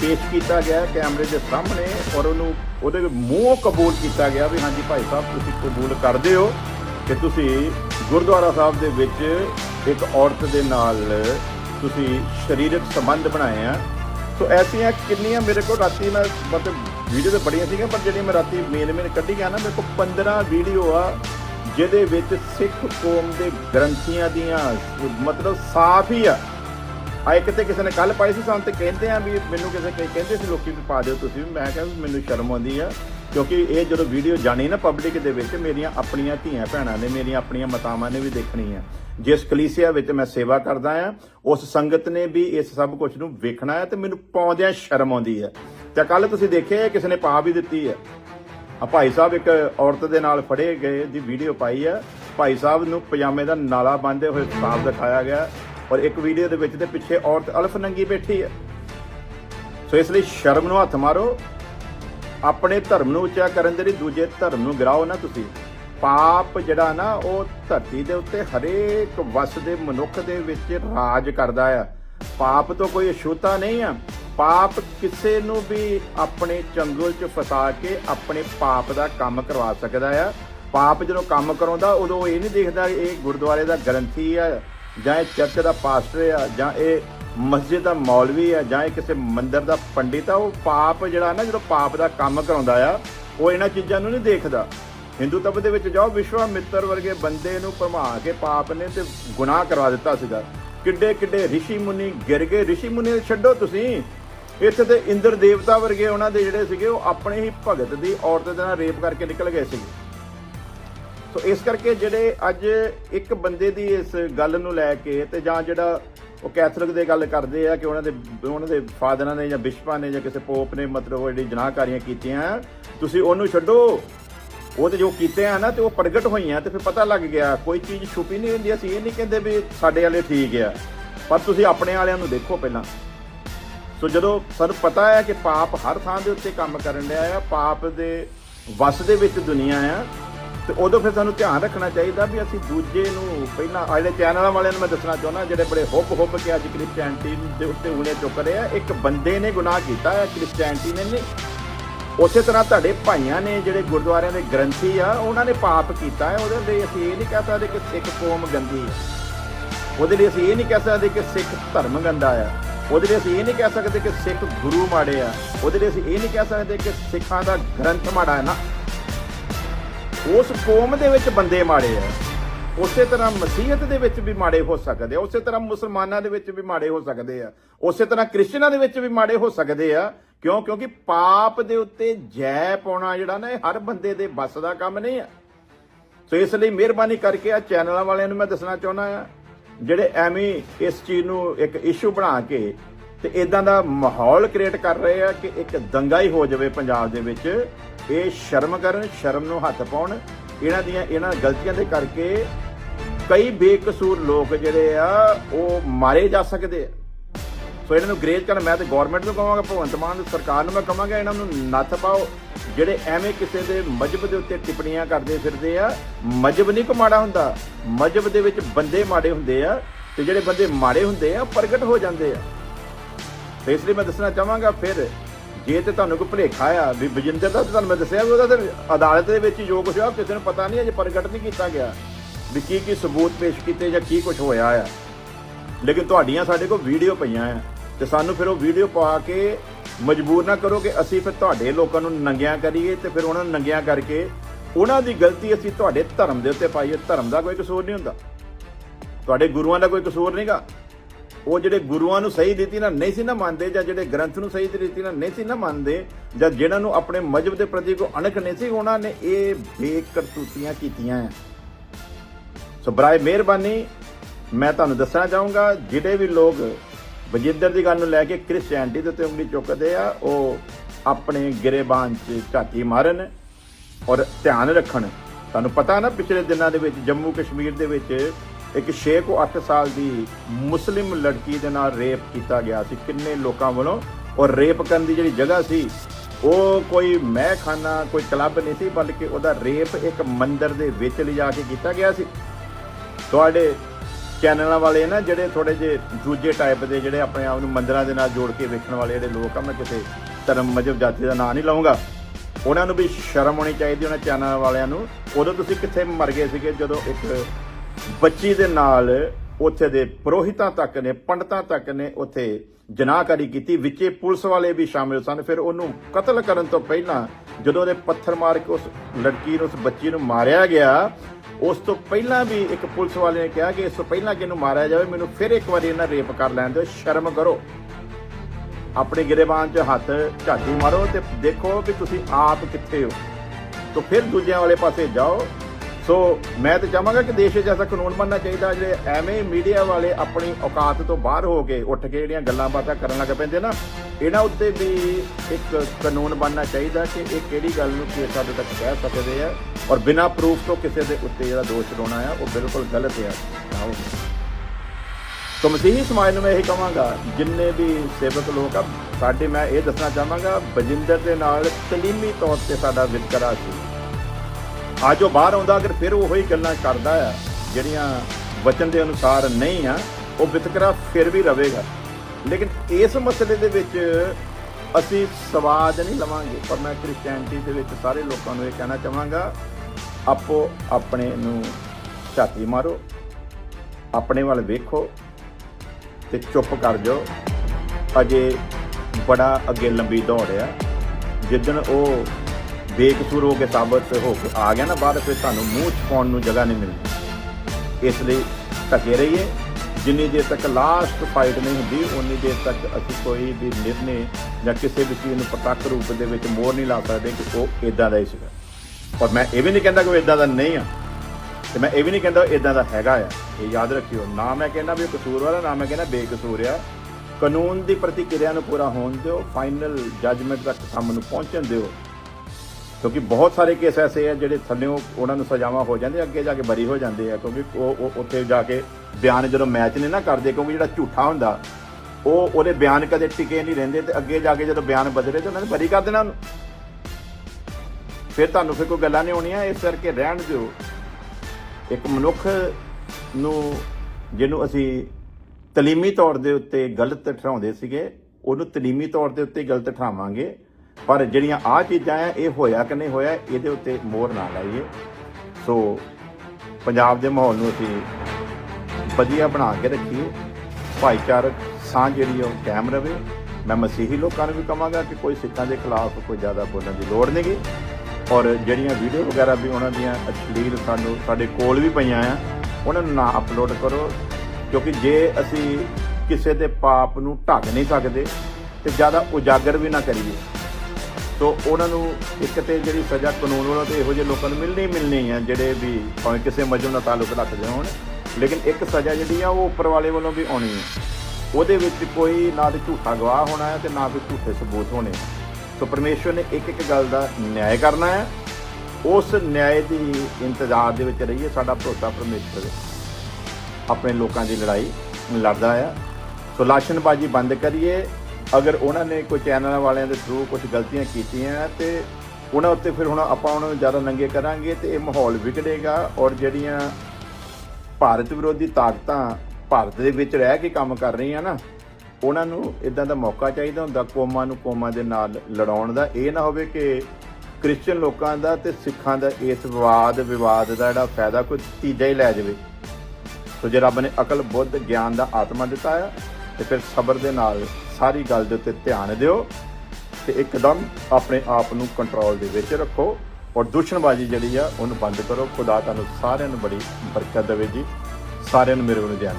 ਪੇਸ਼ ਕੀਤਾ ਗਿਆ ਕੈਮਰੇ ਦੇ ਸਾਹਮਣੇ ਔਰ ਉਹਨੂੰ ਉਹਦੇ ਮੂੰਹੋਂ ਕਬੂਲ ਕੀਤਾ ਗਿਆ ਵੀ ਹਾਂਜੀ ਭਾਈ ਸਾਹਿਬ, ਤੁਸੀਂ ਕਬੂਲ ਕਰਦੇ ਹੋ ਕਿ ਤੁਸੀਂ ਗੁਰਦੁਆਰਾ ਸਾਹਿਬ ਦੇ ਵਿੱਚ ਇੱਕ ਔਰਤ ਦੇ ਨਾਲ ਤੁਸੀਂ ਸਰੀਰਕ ਸੰਬੰਧ ਬਣਾਏ ਆ। ਸੋ ਐਸੀਆਂ ਕਿੰਨੀਆਂ ਮੇਰੇ ਕੋਲ ਰਾਤੀ ਮੈਂ ਮਤਲਬ ਵੀਡੀਓ ਤੇ ਬੜੀਆਂ ਸੀਗੀਆਂ, ਪਰ ਜਿਹੜੀਆਂ ਮੈਂ ਰਾਤੀ ਮੇਨ ਮੇਨ ਕੱਢੀ ਗਿਆ ਨਾ, ਮੇਰੇ ਕੋਲ 15 ਵੀਡੀਓ ਆ ਜਿਹਦੇ ਵਿੱਚ ਸਿੱਖ ਕੌਮ ਦੇ ਗ੍ਰੰਥੀਆਂ ਦੀਆਂ ਮਤਲਬ ਸਾਫ਼ ਹੀ ਆ। ਆ ਇੱਕ ਤੇ ਕਿਸੇ ਨੇ ਕੱਲ ਪਾਈ ਸੀ, ਸਾਨੂੰ ਤੇ ਕਹਿੰਦੇ ਆ ਵੀ ਮੈਨੂੰ ਕਿਸੇ ਕਹਿੰਦੇ ਸੀ, ਲੋਕੀ ਵੀ ਪਾ ਦਿਓ ਤੁਸੀਂ। ਵੀ ਮੈਂ ਕਿਹਾ ਵੀ ਮੈਨੂੰ ਸ਼ਰਮ ਆਉਂਦੀ ਆ, ਕਿਉਂਕਿ ਇਹ ਜਦੋਂ ਵੀਡੀਓ ਜਾਣੀ ਨਾ ਪਬਲਿਕ ਦੇ ਵਿੱਚ, ਮੇਰੀਆਂ ਆਪਣੀਆਂ ਧੀਆਂ ਭੈਣਾਂ ਨੇ, ਮੇਰੀਆਂ ਆਪਣੀਆਂ ਮਾਤਾਵਾਂ ਨੇ ਵੀ ਦੇਖਣੀ ਆ। ਜਿਸ ਕਲੀਸਿਆ ਵਿੱਚ ਮੈਂ ਸੇਵਾ ਕਰਦਾ ਆ, ਉਸ ਸੰਗਤ ਨੇ ਵੀ ਇਸ ਸਭ ਕੁਝ ਨੂੰ ਵੇਖਣਾ ਹੈ ਤੇ ਮੈਨੂੰ ਪਾਉਂਦਿਆਂ ਸ਼ਰਮ ਆਉਂਦੀ ਹੈ ਤੇ ਕੱਲ ਤੁਸੀਂ ਦੇਖਿਆ, ਕਿਸੇ ਨੇ ਪਾ ਵੀ ਦਿੱਤੀ ਹੈ ਆ ਭਾਈ ਸਾਹਿਬ ਇੱਕ ਔਰਤ ਦੇ ਨਾਲ ਫੜੇ ਗਏ ਦੀ ਵੀਡੀਓ ਪਾਈ ਆ। ਭਾਈ ਸਾਹਿਬ ਨੂੰ ਪਜਾਮੇ ਦਾ ਨਾਲਾ ਬੰਨਦੇ ਹੋਏ ਸਾਫ਼ ਦਿਖਾਇਆ ਗਿਆ ਔਰ ਇੱਕ ਵੀਡੀਓ ਦੇ ਵਿੱਚ ਤੇ ਪਿੱਛੇ ਔਰਤ ਅਲਫ ਨੰਗੀ ਬੈਠੀ ਹੈ ਸੋ ਇਸ ਲਈ ਸ਼ਰਮ ਨੂੰ ਹੱਥ ਮਾਰੋ। ਆਪਣੇ ਧਰਮ ਨੂੰ ਉੱਚਾ ਕਰਨ ਦੇ ਲਈ ਦੂਜੇ ਧਰਮ ਨੂੰ ਗਿਰਾਓ ਨਾ ਤੁਸੀਂ। ਪਾਪ ਜਿਹੜਾ ਨਾ, ਉਹ ਧਰਤੀ ਦੇ ਉੱਤੇ ਹਰੇਕ ਵਸ ਦੇ ਮਨੁੱਖ ਦੇ ਵਿੱਚ ਰਾਜ ਕਰਦਾ ਆ। ਪਾਪ ਤੋਂ ਕੋਈ ਅਛੂਤਾ ਨਹੀਂ ਆ। ਪਾਪ ਕਿਸੇ ਨੂੰ ਵੀ ਆਪਣੇ ਚੰਗੁਲ 'ਚ ਫਸਾ ਕੇ ਆਪਣੇ ਪਾਪ ਦਾ ਕੰਮ ਕਰਵਾ ਸਕਦਾ ਆ ਪਾਪ ਜਦੋਂ ਕੰਮ ਕਰਾਉਂਦਾ ਉਦੋਂ ਇਹ ਨਹੀਂ ਦੇਖਦਾ ਕਿ ਇਹ ਗੁਰਦੁਆਰੇ ਦਾ ਗ੍ਰੰਥੀ ਆ ਜਾਂ ਇਹ ਚਰਚ ਦਾ ਪਾਸਟਰ ਆ ਜਾਂ ਇਹ ਮਸਜਿਦ ਦਾ ਮੌਲਵੀ ਆ ਜਾਂ ਇਹ ਕਿਸੇ ਮੰਦਿਰ ਦਾ ਪੰਡਿਤ ਆ ਉਹ ਪਾਪ ਜਿਹੜਾ ਨਾ ਜਦੋਂ ਪਾਪ ਦਾ ਕੰਮ ਕਰਾਉਂਦਾ ਆ ਉਹ ਇਹਨਾਂ ਚੀਜ਼ਾਂ ਨੂੰ ਨਹੀਂ ਦੇਖਦਾ ਹਿੰਦੂ ਤਬ ਦੇ ਵਿੱਚ ਜਾਓ ਵਿਸ਼ਵਾਮਿੱਤਰ ਵਰਗੇ ਬੰਦੇ ਨੂੰ ਭਰਮਾ ਕੇ ਪਾਪ ਨੇ ਤੇ ਗੁਨਾਹ ਕਰਵਾ ਦਿੱਤਾ ਸੀਗਾ ਕਿੱਡੇ ਕਿੱਡੇ ઋષਿ ਮੁਨੀ ਗਿਰ ਗਏ ઋષਿ ਮੁਨੀ ਛੱਡੋ ਤੁਸੀਂ ਇੱਥੇ ਤੇ ਇੰਦਰ ਦੇਵਤਾ ਵਰਗੇ ਉਹਨਾਂ ਦੇ ਜਿਹੜੇ ਸੀਗੇ, ਉਹ ਆਪਣੇ ਹੀ ਭਗਤ ਦੀ ਔਰਤ ਦੇ ਨਾਲ ਰੇਪ ਕਰਕੇ ਨਿਕਲ ਗਏ ਸੀਗੇ। ਸੋ ਇਸ ਕਰਕੇ ਜਿਹੜੇ ਅੱਜ ਇੱਕ ਬੰਦੇ ਦੀ ਇਸ ਗੱਲ ਨੂੰ ਲੈ ਕੇ ਤੇ ਜਾਂ ਜਿਹੜਾ ਉਹ ਕੈਥੋਲਿਕ ਦੇ ਗੱਲ ਕਰਦੇ ਆ ਕਿ ਉਹਨਾਂ ਦੇ ਉਹਨਾਂ ਦੇ ਫਾਦਰਾਂ ਨੇ ਜਾਂ ਬਿਸ਼ਪਾਂ ਨੇ ਜਾਂ ਕਿਸੇ ਪੋਪ ਨੇ ਮਤਲਬ ਉਹ ਜਿਹੜੀ ਜਨਾਹਕਾਰੀਆਂ ਕੀਤੀਆਂ, ਤੁਸੀਂ ਉਹਨੂੰ ਛੱਡੋ। ਉਹ ਤੇ ਜੋ ਕੀਤੇ ਆ ਨਾ ਤੇ ਉਹ ਪ੍ਰਗਟ ਹੋਈਆਂ ਤੇ ਫਿਰ ਪਤਾ ਲੱਗ ਗਿਆ, ਕੋਈ ਚੀਜ਼ ਛੁਪੀ ਨਹੀਂ ਹੁੰਦੀ। ਅਸੀਂ ਇਹ ਨਹੀਂ ਕਹਿੰਦੇ ਵੀ ਸਾਡੇ ਵਾਲੇ ਠੀਕ ਆ, ਪਰ ਤੁਸੀਂ ਆਪਣੇ ਵਾਲਿਆਂ ਨੂੰ ਦੇਖੋ ਪਹਿਲਾਂ। ਸੋ ਜਦੋਂ ਸਾਨੂੰ ਪਤਾ ਹੈ ਕਿ ਪਾਪ ਹਰ ਥਾਂ ਦੇ ਉੱਤੇ ਕੰਮ ਕਰਨ ਰਿਹਾ ਆ, ਪਾਪ ਦੇ ਵਸ ਦੇ ਵਿੱਚ ਦੁਨੀਆ ਆ, ਤੇ ਉਦੋਂ ਫਿਰ ਸਾਨੂੰ ਧਿਆਨ ਰੱਖਣਾ ਚਾਹੀਦਾ ਵੀ ਅਸੀਂ ਦੂਜੇ ਨੂੰ ਪਹਿਲਾਂ ਆ ਚੈਨਲਾਂ ਵਾਲਿਆਂ ਨੂੰ ਮੈਂ ਦੱਸਣਾ ਚਾਹੁੰਦਾ, ਜਿਹੜੇ ਬੜੇ ਹੁੱਬ ਹੁੱਬ ਕੇ ਅੱਜ ਕ੍ਰਿਸਚੀਅਨਟੀ ਦੇ ਉੱਤੇ ਉਂਗਲੀਆਂ ਚੁੱਕ ਰਹੇ ਆ, ਇੱਕ ਬੰਦੇ ਨੇ ਗੁਨਾਹ ਕੀਤਾ ਹੈ ਕ੍ਰਿਸਚੀਅਨਟੀ ਨੇ ਨਹੀਂ। ਉਸੇ ਤਰ੍ਹਾਂ ਤੁਹਾਡੇ ਭਾਈਆਂ ਨੇ ਜਿਹੜੇ ਗੁਰਦੁਆਰਿਆਂ ਦੇ ਗ੍ਰੰਥੀ ਆ, ਉਹਨਾਂ ਨੇ ਪਾਪ ਕੀਤਾ ਹੈ ਉਹਦੇ ਲਈ ਅਸੀਂ ਇਹ ਨਹੀਂ ਕਹਿ ਸਕਦੇ ਕਿ ਸਿੱਖ ਕੌਮ ਗੰਦੀ ਹੈ ਉਹਦੇ ਲਈ ਅਸੀਂ ਇਹ ਨਹੀਂ ਕਹਿ ਸਕਦੇ ਕਿ ਸਿੱਖ ਧਰਮ ਗੰਦਾ ਆ। ਉਹਦੇ ਲਈ ਅਸੀਂ ਇਹ ਨਹੀਂ ਕਹਿ ਸਕਦੇ ਕਿ ਸਿੱਖ ਗੁਰੂ ਮਾੜੇ ਆ। ਉਹਦੇ ਲਈ ਅਸੀਂ ਇਹ ਨਹੀਂ ਕਹਿ ਸਕਦੇ ਕਿ ਸਿੱਖਾਂ ਦਾ ਗ੍ਰੰਥ ਮਾੜਾ ਹੈ ਨਾ। ਉਸ ਕੌਮ ਦੇ ਵਿੱਚ ਬੰਦੇ ਮਾੜੇ ਆ। ਉਸੇ ਤਰ੍ਹਾਂ ਮਸੀਹਤ ਦੇ ਵਿੱਚ ਵੀ ਮਾੜੇ ਹੋ ਸਕਦੇ ਆ। ਉਸੇ ਤਰ੍ਹਾਂ ਮੁਸਲਮਾਨਾਂ ਦੇ ਵਿੱਚ ਵੀ ਮਾੜੇ ਹੋ ਸਕਦੇ ਆ। ਉਸੇ ਤਰ੍ਹਾਂ ਕ੍ਰਿਸਚਨਾਂ ਦੇ ਵਿੱਚ ਵੀ ਮਾੜੇ ਹੋ ਸਕਦੇ ਆ। ਕਿਉਂ? ਕਿਉਂਕਿ ਪਾਪ ਦੇ ਉੱਤੇ ਜੈ ਪਾਉਣਾ ਜਿਹੜਾ ਨਾ, ਇਹ ਹਰ ਬੰਦੇ ਦੇ ਬਸ ਦਾ ਕੰਮ ਨਹੀਂ ਆ। ਸੋ ਇਸ ਲਈ ਮਿਹਰਬਾਨੀ ਕਰਕੇ ਆ ਚੈਨਲਾਂ ਵਾਲਿਆਂ ਨੂੰ ਮੈਂ ਦੱਸਣਾ ਚਾਹੁੰਦਾ ਆ ਜਿਹੜੇ ਐਵੇਂ ਇਸ ਚੀਜ਼ ਨੂੰ ਇੱਕ ਇਸ਼ੂ ਬਣਾ ਕੇ ਤੇ ਇਦਾਂ ਦਾ ਮਾਹੌਲ ਕ੍ਰੀਏਟ ਕਰ ਰਹੇ ਆ ਕਿ ਇੱਕ ਦੰਗਾ ਹੀ ਹੋ ਜਾਵੇ ਪੰਜਾਬ ਦੇ ਵਿੱਚ, ਇਹ ਸ਼ਰਮ ਕਰਨ, ਸ਼ਰਮ ਨੂੰ ਹੱਥ ਪਾਉਣ। ਇਹਨਾਂ ਦੀਆਂ, ਇਹਨਾਂ ਗਲਤੀਆਂ ਦੇ ਕਰਕੇ ਕਈ ਬੇਕਸੂਰ ਲੋਕ ਜਿਹੜੇ ਆ, ਉਹ ਮਾਰੇ ਜਾ ਸਕਦੇ ਆ। ਸੋ ਇਹਨਾਂ ਨੂੰ ਗ੍ਰੇਜ ਕਰਨ, ਮੈਂ ਤੇ ਗਵਰਨਮੈਂਟ ਨੂੰ ਕਹਾਂਗਾ, ਭਗਵੰਤ ਮਾਨ ਸਰਕਾਰ ਨੂੰ ਮੈਂ ਕਹਾਂਗਾ, ਇਹਨਾਂ ਨੂੰ ਨੱਥ ਪਾਓ। ਜਿਹੜੇ ਐਵੇਂ ਕਿਸੇ ਦੇ ਮਜਬ ਦੇ ਉੱਤੇ ਟਿੱਪਣੀਆਂ ਕਰਦੇ ਫਿਰਦੇ ਆ, ਮਜਬ ਨਹੀਂ ਕੋ ਮਾੜਾ ਹੁੰਦਾ। ਮਜਬ ਦੇ ਵਿੱਚ ਬੰਦੇ ਮਾੜੇ ਹੁੰਦੇ ਆ ਤੇ ਜਿਹੜੇ ਬੰਦੇ ਮਾੜੇ ਹੁੰਦੇ ਆ ਪ੍ਰਗਟ ਹੋ ਜਾਂਦੇ ਆ। ਤੇ ਇਸ ਲਈ ਮੈਂ ਦੱਸਣਾ ਚਾਹਾਂਗਾ, ਫਿਰ ਜੇ ਤੇ ਤੁਹਾਨੂੰ ਕੋਈ ਭੁਲੇਖਾ ਆ, ਵੀ ਬਜਿੰਦਰ ਦਾ ਤਾਂ ਤੁਹਾਨੂੰ ਮੈਂ ਦੱਸਿਆ ਵੀ ਉਹਦਾ ਤੇ ਅਦਾਲਤ ਦੇ ਵਿੱਚ ਜੋ ਕੁਝ ਹੋਇਆ ਕਿਸੇ ਨੂੰ ਪਤਾ ਨਹੀਂ, ਅਜੇ ਪ੍ਰਗਟ ਨਹੀਂ ਕੀਤਾ ਗਿਆ। ਵੀ ਕੀ ਕੀ ਸਬੂਤ ਪੇਸ਼ ਕੀਤੇ ਜਾਂ ਕੀ ਕੁਝ ਹੋਇਆ ਆ। ਲੇਕਿਨ ਤੁਹਾਡੀਆਂ ਸਾਡੇ ਕੋਲ ਵੀਡੀਓ ਪਈਆਂ ਆ। ਤੇ ਸਾਨੂੰ ਫਿਰ ਉਹ ਵੀਡੀਓ ਪਾ ਕੇ ਮਜਬੂਰ ਨਾ ਕਰੋ ਕਿ ਅਸੀਂ ਫਿਰ ਤੁਹਾਡੇ ਲੋਕਾਂ ਨੂੰ ਨੰਗਿਆਂ ਕਰੀਏ ਤੇ ਫਿਰ ਉਹਨਾਂ ਨੂੰ ਨੰਗਿਆਂ ਕਰਕੇ ਉਹਨਾਂ ਦੀ ਗਲਤੀ ਅਸੀਂ ਤੁਹਾਡੇ ਧਰਮ ਦੇ ਉੱਤੇ ਪਾਈਏ। ਧਰਮ ਦਾ ਕੋਈ ਕਸੂਰ ਨਹੀਂ ਹੁੰਦਾ। ਤੁਹਾਡੇ ਗੁਰੂਆਂ ਦਾ ਕੋਈ ਕਸੂਰ ਨਹੀਂਗਾ। ਉਹ ਜਿਹੜੇ ਗੁਰੂਆਂ ਨੂੰ ਸਹੀ ਰੀਤੀ ਨਾਲ ਨਹੀਂ ਸੀ ਨਾ ਮੰਨਦੇ ਜਾਂ ਜਿਹੜੇ ਗ੍ਰੰਥ ਨੂੰ ਸਹੀ ਰੀਤੀ ਨਾਲ ਨਹੀਂ ਸੀ ਨਾ ਮੰਨਦੇ ਜਾਂ ਜਿਹਨਾਂ ਨੂੰ ਆਪਣੇ ਮਜਬ ਦੇ ਪ੍ਰਤੀ ਕੋ ਅਣਖ ਨਹੀਂ ਸੀ, ਉਹਨਾਂ ਨੇ ਇਹ ਬੇਕਰਤੂਤੀਆਂ ਕੀਤੀਆਂ ਆ। ਸੋ ਬਰਾਏ ਮਿਹਰਬਾਨੀ। ਮੈਂ ਤੁਹਾਨੂੰ ਦੱਸਣਾ ਚਾਹੂੰਗਾ, ਜਿਹੜੇ ਵੀ ਲੋਕ ਵਜਿੰਦਰ ਦੀ ਗੱਲ ਨੂੰ ਲੈ ਕੇ ਕ੍ਰਿਸਚੀਅਨਟੀ ਦੇ ਉੱਤੇ ਉਂਗਲੀ ਚੁੱਕਦੇ ਆ, ਉਹ ਆਪਣੇ ਗਿਰੇਬਾਨ 'ਚ ਝਾਤੀ ਮਾਰਨ ਔਰ ਧਿਆਨ ਰੱਖਣ। ਤੁਹਾਨੂੰ ਪਤਾ ਨਾ, ਪਿਛਲੇ ਦਿਨਾਂ ਦੇ ਵਿੱਚ ਜੰਮੂ ਕਸ਼ਮੀਰ ਦੇ ਵਿੱਚ ਇੱਕ 6 ਕੋ 8 ਸਾਲ ਦੀ ਮੁਸਲਿਮ ਲੜਕੀ ਦੇ ਨਾਲ ਰੇਪ ਕੀਤਾ ਗਿਆ ਸੀ। ਕਿੰਨੇ ਲੋਕਾਂ ਵੱਲੋਂ ਔਰ ਰੇਪ ਕਰਨ ਦੀ ਜਿਹੜੀ ਜਗ੍ਹਾ ਸੀ, ਉਹ ਕੋਈ ਮਹਿਖਾਨਾ, ਕੋਈ ਕਲੱਬ ਨਹੀਂ ਸੀ, ਬਲਕਿ ਉਹਦਾ ਰੇਪ ਇੱਕ ਮੰਦਿਰ ਦੇ ਵਿੱਚ ਲਿਜਾ ਕੇ ਕੀਤਾ ਗਿਆ ਸੀ। ਤੁਹਾਡੇ ਚੈਨਲਾਂ ਵਾਲੇ ਨਾ, ਜਿਹੜੇ ਥੋੜੇ ਜਿਹੇ ਦੂਜੇ ਟਾਈਪ ਦੇ ਜਿਹੜੇ ਆਪਣੇ ਆਪ ਨੂੰ ਮੰਦਿਰਾਂ ਦੇ ਨਾਲ ਜੋੜ ਕੇ ਵੇਖਣ ਵਾਲੇ ਜਿਹੜੇ ਲੋਕ ਆ, ਮੈਂ ਕਿਸੇ ਧਰਮ ਮਜਬ ਜਾਤੀ ਦਾ ਨਾਂ ਨਹੀਂ ਲਵਾਂਗਾ ਉਹਨਾਂ ਨੂੰ ਵੀ ਸ਼ਰਮ ਹੋਣੀ ਚਾਹੀਦੀ ਉਹਨਾਂ ਚੈਨਲ ਵਾਲਿਆਂ ਨੂੰ। ਉਦੋਂ ਤੁਸੀਂ ਕਿੱਥੇ ਮਰ ਗਏ ਸੀਗੇ ਜਦੋਂ ਇੱਕ ਬੱਚੀ ਦੇ ਨਾਲ ਉੱਥੇ ਦੇ ਪੁਰੋਹਿਤਾਂ ਤੱਕ ਨੇ, ਪੰਡਤਾਂ ਤੱਕ ਨੇ ਉੱਥੇ ਜਨਾਹਕਾਰੀ ਕੀਤੀ, ਵਿੱਚੇ ਪੁਲਿਸ ਵਾਲੇ ਵੀ ਸ਼ਾਮਿਲ ਸਨ। ਫਿਰ ਉਹਨੂੰ ਕਤਲ ਕਰਨ ਤੋਂ ਪਹਿਲਾਂ ਜਦੋਂ ਉਹਦੇ ਪੱਥਰ ਮਾਰ ਕੇ ਉਸ ਲੜਕੀ ਨੂੰ, ਉਸ ਬੱਚੀ ਨੂੰ ਮਾਰਿਆ ਗਿਆ ਉਸ ਤੋਂ ਪਹਿਲਾਂ ਵੀ ਇੱਕ ਪੁਲਿਸ ਵਾਲੇ ਨੇ ਕਿਹਾ ਕਿ ਇਸ ਤੋਂ ਪਹਿਲਾਂ ਕਿ ਇਹਨੂੰ ਮਾਰਿਆ ਜਾਵੇ, ਮੈਨੂੰ ਫਿਰ ਇੱਕ ਵਾਰੀ ਇਹਨਾਂ ਰੇਪ ਕਰ ਲੈਣ ਦਿਓ, ਸ਼ਰਮ ਕਰੋ। ਆਪਣੇ ਗਿਰੇਬਾਨ 'ਚ ਹੱਥ ਝਾਤੀ ਮਾਰੋ ਤੇ ਦੇਖੋ ਕਿ ਤੁਸੀਂ ਆਪ ਕਿੱਥੇ ਹੋ। ਤਾਂ ਫਿਰ ਦੂਜਿਆਂ ਵਾਲੇ ਪਾਸੇ ਜਾਓ। ਸੋ ਮੈਂ ਤਾਂ ਚਾਹਾਂਗਾ ਕਿ ਦੇਸ਼ 'ਚ ਐਸਾ ਕਾਨੂੰਨ ਬਣਨਾ ਚਾਹੀਦਾ, ਜਿਹੜੇ ਐਵੇਂ ਮੀਡੀਆ ਵਾਲੇ ਆਪਣੀ ਔਕਾਤ ਤੋਂ ਬਾਹਰ ਹੋ ਕੇ ਉੱਠ ਕੇ ਜਿਹੜੀਆਂ ਗੱਲਾਂ ਬਾਤਾਂ ਕਰਨ ਲੱਗ ਪੈਂਦੇ ਨਾ, ਇਹਨਾਂ ਉੱਤੇ ਵੀ ਇੱਕ ਕਾਨੂੰਨ ਬਣਨਾ ਚਾਹੀਦਾ ਕਿ ਇਹ ਕਿਹੜੀ ਗੱਲ ਨੂੰ ਕਿਸ ਹੱਦ ਤੱਕ ਕਹਿ ਸਕਦੇ ਆ। ਔਰ ਬਿਨਾਂ ਪ੍ਰੂਫ ਤੋਂ ਕਿਸੇ ਦੇ ਉੱਤੇ ਜਿਹੜਾ ਦੋਸ਼ ਲਾਉਣਾ ਆ, ਉਹ ਬਿਲਕੁਲ ਗਲਤ ਆ। ਆਓ। ਮਸੀਹੀ ਸਮਾਜ ਨੂੰ ਮੈਂ ਇਹ ਕਹਾਂਗਾ, ਜਿੰਨੇ ਵੀ ਸੇਵਕ ਲੋਕ ਆ, ਸਾਡੇ ਮੈਂ ਇਹ ਦੱਸਣਾ ਚਾਹਾਂਗਾ, ਬਜਿੰਦਰ ਦੇ ਨਾਲ ਤਲੀਮੀ ਤੌਰ ਤੇ ਸਾਡਾ ਵਿਤਕਰਾ ਸੀ। ਅੱਜ ਉਹ ਬਾਹਰ ਆਉਂਦਾ, ਅਗਰ ਫਿਰ ਉਹ ਹੀ ਗੱਲਾਂ ਕਰਦਾ ਆ, ਜਿਹੜੀਆਂ ਵਚਨ ਦੇ ਅਨੁਸਾਰ ਨਹੀਂ ਆ, ਉਹ ਵਿਤਕਰਾ ਫਿਰ ਵੀ ਰਹੇਗਾ ਲੇਕਿਨ ਇਸ ਮਸਲੇ ਦੇ ਵਿੱਚ ਅਸੀਂ ਸਵਾਦ ਨਹੀਂ ਲਵਾਂਗੇ, ਪਰ ਮੈਂ ਕ੍ਰਿਸਚੀਅਨਟੀ ਦੇ ਵਿੱਚ ਸਾਰੇ ਲੋਕਾਂ ਨੂੰ ਇਹ ਕਹਿਣਾ ਚਾਹਾਂਗਾ ਆਪੋ ਆਪਣੇ ਨੂੰ ਝਾਤੀ ਮਾਰੋ, ਆਪਣੇ ਵੱਲ ਵੇਖੋ ਤੇ ਚੁੱਪ ਕਰ ਜਾਓ। ਅਜੇ ਬੜਾ ਅੱਗੇ ਲੰਬੀ ਦੌੜ ਆ। ਜਿੱਦਣ ਉਹ ਬੇਕਸੂਰ ਹੋ ਕੇ ਸਾਬਤ ਹੋ ਕੇ ਆ ਗਿਆ ਨਾ ਬਾਅਦ, ਫਿਰ ਤੁਹਾਨੂੰ ਮੂੰਹ ਚ ਨੂੰ ਜਗ੍ਹਾ ਨਹੀਂ ਮਿਲਦੀ। ਇਸ ਲਈ ਟਕੇ ਰਹੀਏ। ਜਿੰਨੀ ਦੇਰ ਤੱਕ ਲਾਸਟ ਫਾਈਟ ਨਹੀਂ ਹੁੰਦੀ, ਉਨੀ ਦੇਰ ਤੱਕ ਅਸੀਂ ਕੋਈ ਵੀ ਨਿਰਣੇ ਜਾਂ ਕਿਸੇ ਵੀ ਚੀਜ਼ ਨੂੰ ਪ੍ਰਤੱਖ ਰੂਪ ਦੇ ਵਿੱਚ ਮੋਰ ਨਹੀਂ ਲਾ ਸਕਦੇ ਕਿ ਉਹ ਇਦਾਂ ਦਾ ਹੀ ਸੀਗਾ। ਪਰ ਮੈਂ ਇਹ ਵੀ ਨਹੀਂ ਕਹਿੰਦਾ ਕਿ ਉਹ ਇਦਾਂ ਦਾ ਨਹੀਂ ਆ। ਤੇ ਮੈਂ ਇਹ ਵੀ ਨਹੀਂ ਕਹਿੰਦਾ ਇਦਾਂ ਦਾ ਹੈਗਾ ਆ। ਇਹ ਯਾਦ ਰੱਖਿਓ, ਨਾ ਮੈਂ ਕਹਿੰਦਾ ਵੀ ਉਹ ਕਸੂਰ ਵਾਲਾ, ਨਾ ਮੈਂ ਕਹਿੰਦਾ ਬੇਕਸੂਰ ਆ। ਕਾਨੂੰਨ ਦੀ ਪ੍ਰਤੀਕਿਰਿਆ ਨੂੰ ਪੂਰਾ ਹੋਣ ਦਿਓ ਫਾਈਨਲ ਜੱਜਮੈਂਟ ਤੱਕ ਸਾਹਮਣੇ ਪਹੁੰਚਣ ਦਿਓ। ਕਿਉਂਕਿ ਬਹੁਤ ਸਾਰੇ ਕੇਸ ਐਸੇ ਆ ਜਿਹੜੇ ਥੱਲੇੋਂ ਉਹਨਾਂ ਨੂੰ ਸਜ਼ਾਵਾਂ ਹੋ ਜਾਂਦੇ ਅੱਗੇ ਜਾ ਕੇ ਬਰੀ ਹੋ ਜਾਂਦੇ ਆ। ਕਿਉਂਕਿ ਉਹ ਉਹ ਉੱਥੇ ਜਾ ਕੇ ਬਿਆਨ ਜਦੋਂ ਮੈਚ ਨਹੀਂ ਨਾ ਕਰਦੇ, ਕਿਉਂਕਿ ਜਿਹੜਾ ਝੂਠਾ ਹੁੰਦਾ, ਉਹ ਉਹਦੇ ਬਿਆਨ ਕਦੇ ਟਿਕੇ ਨਹੀਂ ਰਹਿੰਦੇ ਤੇ ਅੱਗੇ ਜਾ ਕੇ ਜਦੋਂ ਬਿਆਨ ਬਦਲੇ ਤੇ ਉਹਨਾਂ ਨੇ ਬਰੀ ਕਰ ਦੇਣਾ ਉਹਨੂੰ। ਫਿਰ ਤੁਹਾਨੂੰ ਫਿਰ ਕੋਈ ਗੱਲਾਂ ਨਹੀਂ ਹੋਣੀਆਂ, ਇਸ ਕਰਕੇ ਰਹਿਣ ਦਿਓ। ਇੱਕ ਮਨੁੱਖ ਨੂੰ, ਜਿਹਨੂੰ ਅਸੀਂ ਤਲੀਮੀ ਤੌਰ ਦੇ ਉੱਤੇ ਗਲਤ ਠਹਿਰਾਉਂਦੇ ਸੀਗੇ, ਉਹਨੂੰ ਤਲੀਮੀ ਤੌਰ ਦੇ ਉੱਤੇ ਗਲਤ ਠਹਿਰਾਵਾਂਗੇ, ਪਰ ਜਿਹੜੀਆਂ ਆ ਚੀਜ਼ਾਂ ਆ, ਇਹ ਹੋਇਆ ਕਿ ਨਹੀਂ ਹੋਇਆ, ਇਹਦੇ ਉੱਤੇ ਮੋਹਰ ਨਾ ਲਾਈਏ। ਸੋ, ਪੰਜਾਬ ਦੇ ਮਾਹੌਲ ਨੂੰ ਅਸੀਂ ਵਧੀਆ ਬਣਾ ਕੇ ਰੱਖੀਏ। ਭਾਈਚਾਰਕ ਸਾਂਝ ਜਿਹੜੀ ਆ, ਉਹ ਕਾਇਮ ਰਵੇ। ਮੈਂ ਮਸੀਹੀ ਲੋਕਾਂ ਨੂੰ ਵੀ ਕਹਾਂਗਾ ਕਿ ਕੋਈ ਸਿੱਖਾਂ ਦੇ ਖਿਲਾਫ ਕੋਈ ਜ਼ਿਆਦਾ ਬੋਲਣ ਦੀ ਲੋੜ ਨਹੀਂਗੀ ਔਰ ਜਿਹੜੀਆਂ ਵੀਡੀਓ ਵਗੈਰਾ ਵੀ ਉਹਨਾਂ ਦੀਆਂ ਅਸ਼ਲੀਲ ਸਾਨੂੰ ਸਾਡੇ ਕੋਲ ਵੀ ਪਈਆਂ ਆ, ਉਹਨਾਂ ਨੂੰ ਨਾ ਅਪਲੋਡ ਕਰੋ, ਕਿਉਂਕਿ ਜੇ ਅਸੀਂ ਕਿਸੇ ਦੇ ਪਾਪ ਨੂੰ ਢੱਕ ਨਹੀਂ ਸਕਦੇ ਤੇ ਜ਼ਿਆਦਾ ਉਜਾਗਰ ਵੀ ਨਾ ਕਰੀਏ। ਸੋ ਉਹਨਾਂ ਨੂੰ ਇੱਕ ਤੇ ਜਿਹੜੀ ਸਜ਼ਾ ਕਾਨੂੰਨ ਵੱਲੋਂ ਤੇ ਇਹੋ ਜਿਹੇ ਲੋਕਾਂ ਨੂੰ ਮਿਲਣੀ ਮਿਲਣੀ ਆ, ਜਿਹੜੇ ਵੀ ਭਾਵੇਂ ਕਿਸੇ ਮਜਹਬ ਨਾਲ ਤਾਲੁਕ ਰੱਖਦੇ ਹੋਣ, ਲੇਕਿਨ ਇੱਕ ਸਜ਼ਾ ਜਿਹੜੀ ਆ ਉਹ ਉੱਪਰ ਵਾਲੇ ਵੱਲੋਂ ਵੀ ਆਉਣੀ ਹੈ ਉਹਦੇ ਵਿੱਚ ਕੋਈ ਨਾ ਤੇ ਝੂਠਾ ਗਵਾਹ ਹੋਣਾ ਹੈ ਤੇ ਨਾ ਕੋਈ ਝੂਠੇ ਸਬੂਤ ਹੋਣੇ। ਸੋ ਪਰਮੇਸ਼ਵਰ ਨੇ ਇੱਕ ਇੱਕ ਗੱਲ ਦਾ ਨਿਆਂ ਕਰਨਾ ਹੈ। ਉਸ ਨਿਆਂ ਦੀ ਇੰਤਜ਼ਾਰ ਦੇ ਵਿੱਚ ਰਹੀਏ, ਸਾਡਾ ਭਰੋਸਾ ਪਰਮੇਸ਼ਵਰ ਆਪਣੇ ਲੋਕਾਂ ਦੀ ਲੜਾਈ ਲੜਦਾ ਆ। ਸੋ ਲਾਸ਼ਨਬਾਜ਼ੀ ਬੰਦ ਕਰੀਏ। ਅਗਰ ਉਹਨਾਂ ਨੇ ਕੋਈ ਚੈਨਲ ਵਾਲਿਆਂ ਦੇ ਥਰੂ ਕੁਝ ਗਲਤੀਆਂ ਕੀਤੀਆਂ ਤੇ ਉਹਨਾਂ ਉੱਤੇ ਫਿਰ ਹੁਣ ਆਪਾਂ ਉਹਨਾਂ ਨੂੰ ਜ਼ਿਆਦਾ ਨੰਗੇ ਕਰਾਂਗੇ ਤੇ ਇਹ ਮਾਹੌਲ ਵਿਗੜੇਗਾ ਔਰ ਜਿਹੜੀਆਂ ਭਾਰਤ ਵਿਰੋਧੀ ਤਾਕਤਾਂ ਭਾਰਤ ਦੇ ਵਿੱਚ ਰਹਿ ਕੇ ਕੰਮ ਕਰ ਰਹੀਆਂ ਨਾ ਉਹਨਾਂ ਨੂੰ ਇਦਾਂ ਦਾ ਮੌਕਾ ਚਾਹੀਦਾ ਹੁੰਦਾ, ਕੌਮਾਂ ਨੂੰ ਕੌਮਾਂ ਦੇ ਨਾਲ ਲੜਾਉਣ ਦਾ। ਇਹ ਨਾ ਹੋਵੇ ਕਿ ਕ੍ਰਿਸਚੀਅਨ ਲੋਕਾਂ ਦਾ ਤੇ ਸਿੱਖਾਂ ਦਾ ਇਸ ਵਿਵਾਦ ਵਿਵਾਦ ਦਾ ਜਿਹੜਾ ਫਾਇਦਾ ਕੋਈ ਤੀਜਾ ਹੀ ਲੈ ਜਾਵੇ। ਸੋ ਜੇ ਰੱਬ ਨੇ ਅਕਲ, ਬੁੱਧ, ਗਿਆਨ ਦਾ ਆਤਮਾ ਦਿੱਤਾ ਆ, ਤੇ ਫਿਰ ਸਬਰ ਦੇ ਨਾਲ ਸਾਰੀ ਗੱਲ ਦੇ ਉੱਤੇ ਧਿਆਨ ਦਿਓ ਤੇ ਇੱਕਦਮ ਆਪਣੇ ਆਪ ਨੂੰ ਕੰਟਰੋਲ ਦੇ ਵਿੱਚ ਰੱਖੋ ਔਰ ਦੁਸ਼ਮਣਬਾਜ਼ੀ ਜਿਹੜੀ ਆ, ਉਹਨੂੰ ਬੰਦ ਕਰੋ। ਖੁਦਾ ਤੁਹਾਨੂੰ ਸਾਰਿਆਂ ਨੂੰ ਬੜੀ ਬਰਕਤ ਦੇਵੇ ਜੀ। ਸਾਰਿਆਂ ਨੂੰ ਮੇਰੇ ਵੱਲੋਂ ਧਿਆਨ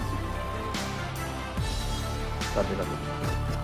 ਸੀ ਸਾਡੇ ਨਾਲ